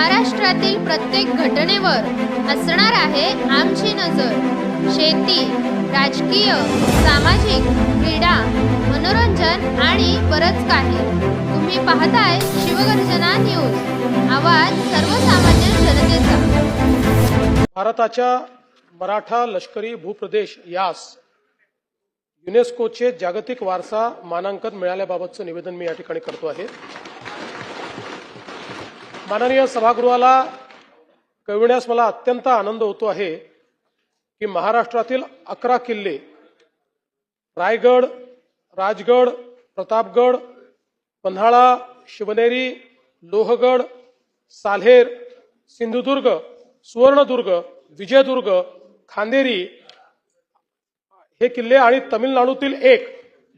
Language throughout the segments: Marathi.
महाराष्ट्रातील प्रत्येक घटनेवर असणार आहे आमची नजर. शेती राजकीय सामाजिक क्रीडा मनोरंजन आणि बरंच काही. तुम्ही पाहताय शिवगर्जना न्यूज. आवाज सर्वसामान्य जनतेचा. भारताच्या मराठा लष्करी भूप्रदेश यास युनेस्कोचे जागतिक वारसा मानांकन मिळाल्याबाबतचं निवेदन मी या ठिकाणी करतो आहे. माननीय सभागृहाला कळविण्यास मला अत्यंत आनंद होतो आहे की महाराष्ट्रातील अकरा किल्ले रायगड राजगड प्रतापगड पन्हाळा शिवनेरी लोहगड साल्हेर सिंधुदुर्ग सुवर्णदुर्ग विजयदुर्ग खांदेरी हे किल्ले आणि तमिळनाडूतील एक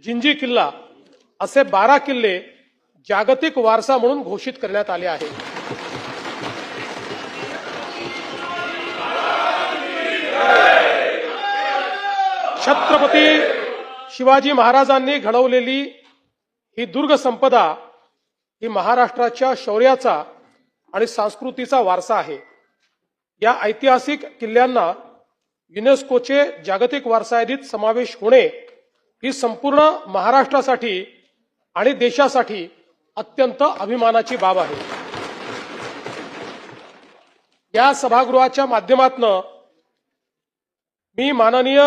जिंजी किल्ला असे बारा किल्ले जागतिक वारसा म्हणून घोषित करण्यात आले आहे. छत्रपती शिवाजी महाराजांनी घडवलेली ही दुर्ग संपदा ही महाराष्ट्राच्या शौर्याचा आणि संस्कृतीचा वारसा आहे. या ऐतिहासिक किल्ल्यांना युनेस्कोचे जागतिक वारसा यादीत समावेश होणे ही संपूर्ण महाराष्ट्रासाठी आणि देशासाठी अत्यंत अभिमानाची बाब आहे. या सभागृहाच्या माध्यमातनं मी माननीय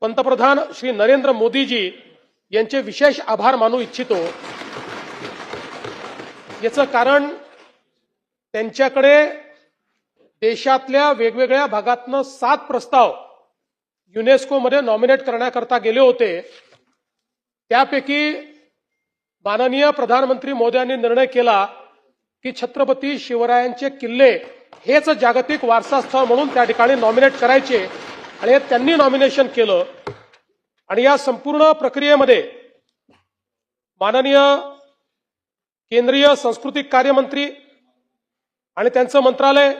पंतप्रधान श्री नरेंद्र मोदीजी यांचे विशेष आभार मानू इच्छितो. याचं कारण त्यांच्याकडे देशातल्या वेगवेगळ्या भागातनं सात प्रस्ताव युनेस्कोमध्ये नॉमिनेट करण्याकरता गेले होते. त्यापैकी माननीय प्रधानमंत्री मोदयांनी निर्णय केला की छत्रपती शिवरायांचे किल्ले हेच जागतिक वारसा स्थळ म्हणून त्या ठिकाणी नॉमिनेट करायचे आणि हे त्यांनी नॉमिनेशन केलं. आणि या संपूर्ण प्रक्रियेमध्ये माननीय केंद्रीय सांस्कृतिक कार्यमंत्री आणि त्यांचं मंत्रालय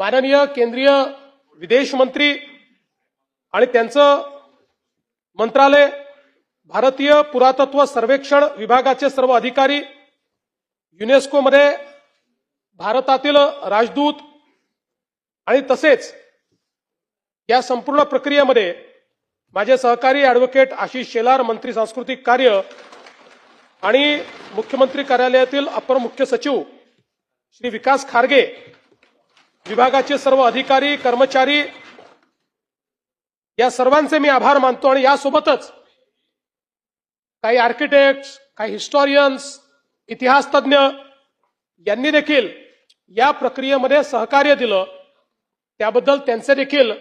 माननीय केंद्रीय विदेश मंत्री आणि त्यांचं मंत्रालय भारतीय पुरातत्व सर्वेक्षण विभागाचे सर्व अधिकारी युनेस्कोमध्ये भारतातील राजदूत आणि तसेच या संपूर्ण प्रक्रियेमध्ये माझे सहकारी ॲडव्होकेट आशिष शेलार मंत्री सांस्कृतिक कार्य आणि मुख्यमंत्री कार्यालयातील अपर मुख्य सचिव श्री विकास खारगे विभागाचे सर्व अधिकारी कर्मचारी या सर्वांचे मी आभार मानतो आणि यासोबतच काही आर्किटेक्ट काही हिस्टॉरियन्स इतिहासतज्ञ यांनी देखील या प्रक्रियेमध्ये सहकार्य दिलं. त्याबद्दल त्यांचे देखील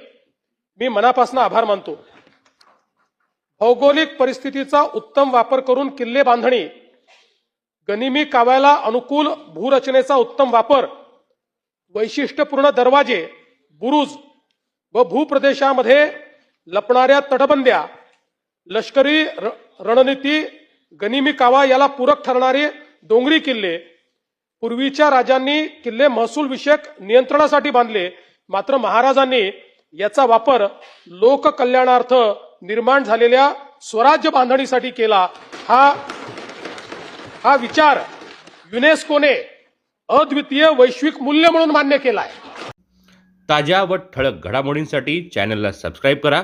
मी मनापासून आभार मानतो. भौगोलिक परिस्थितीचा उत्तम वापर करून किल्ले बांधणी गनिमी काव्याला अनुकूल भूरचनेचा उत्तम वापर वैशिष्ट्यपूर्ण दरवाजे बुरुज व भूप्रदेशामध्ये लपणाऱ्या तटबंद्या लष्करी र- रणनीती गनिमी कावा याला पूरक ठरणारे डोंगरी किल्ले. पूर्वीच्या राजांनी किल्ले महसूल विषयक नियंत्रणासाठी बांधले. मात्र महाराजांनी याचा वापर लोककल्याणार्थ निर्माण झालेल्या स्वराज्य बांधणीसाठी केला. हा हा विचार युनेस्कोने अद्वितीय वैश्विक मूल्य म्हणून मान्य केलाय. ताज्या व ठळक घडामोडींसाठी चॅनलला सबस्क्राईब करा.